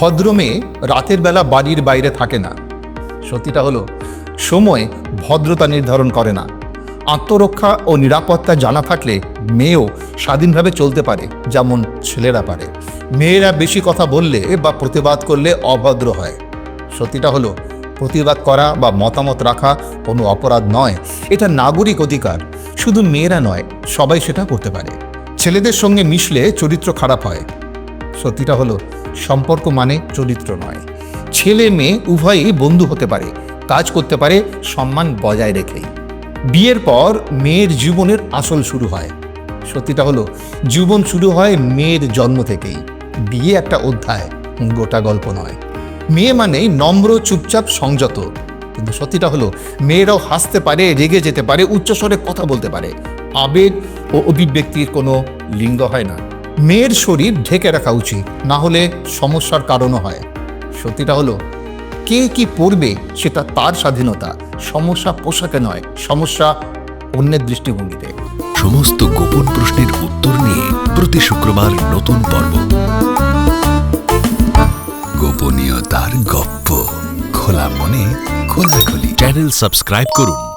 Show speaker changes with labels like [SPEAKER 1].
[SPEAKER 1] ভদ্র মেয়ে রাতের বেলা বাড়ির বাইরে থাকে না। সত্যিটা হলো, সময় ভদ্রতা নির্ধারণ করে না। আত্মরক্ষা ও নিরাপত্তা জানা থাকলে মেয়েও স্বাধীনভাবে চলতে পারে, যেমন ছেলেরা পারে। মেয়েরা বেশি কথা বললে বা প্রতিবাদ করলে অভদ্র হয়। সত্যিটা হলো, প্রতিবাদ করা বা মতামত রাখা কোনো অপরাধ নয়। এটা নাগরিক অধিকার, শুধু মেয়েরা নয়, সবাই সেটা করতে পারে। ছেলেদের সঙ্গে মিশলে চরিত্র খারাপ হয়। সত্যিটা হলো, সম্পর্ক মানে চরিত্র নয়। ছেলে মেয়ে উভয়ই বন্ধু হতে পারে, কাজ করতে পারে, সম্মান বজায় রেখেই। বিয়ের পর মেয়ের জীবনের আসল শুরু হয়। সত্যিটা হলো, জীবন শুরু হয় মেয়ের জন্ম থেকেই। বিয়ে একটা অধ্যায়, গোটা গল্প নয়। মেয়ে মানেই নম্র, চুপচাপ, সংযত। কিন্তু সত্যিটা হলো, মেয়েরাও হাসতে পারে, রেগে যেতে পারে, উচ্চস্বরে কথা বলতে পারে। আবেগ ও অভিব্যক্তির কোনো লিঙ্গ হয় না। মেয়ের শরীর ঢেকে রাখা উচিত, না হলে সমস্যার কারণও হয়। সত্যিটা হলো, কে কি পড়বে সেটা তার স্বাধীনতা, সমস্যা পোশাকে নয়, সমস্যা অন্যের দৃষ্টিভঙ্গিতে।
[SPEAKER 2] সমস্ত গোপন প্রশ্নের উত্তর নিয়ে প্রতি শুক্রবার নতুন পর্ব। গোপনীয়তার গপ্প, খোলা মনে খোলাখুলি। চ্যানেল সাবস্ক্রাইব করুন।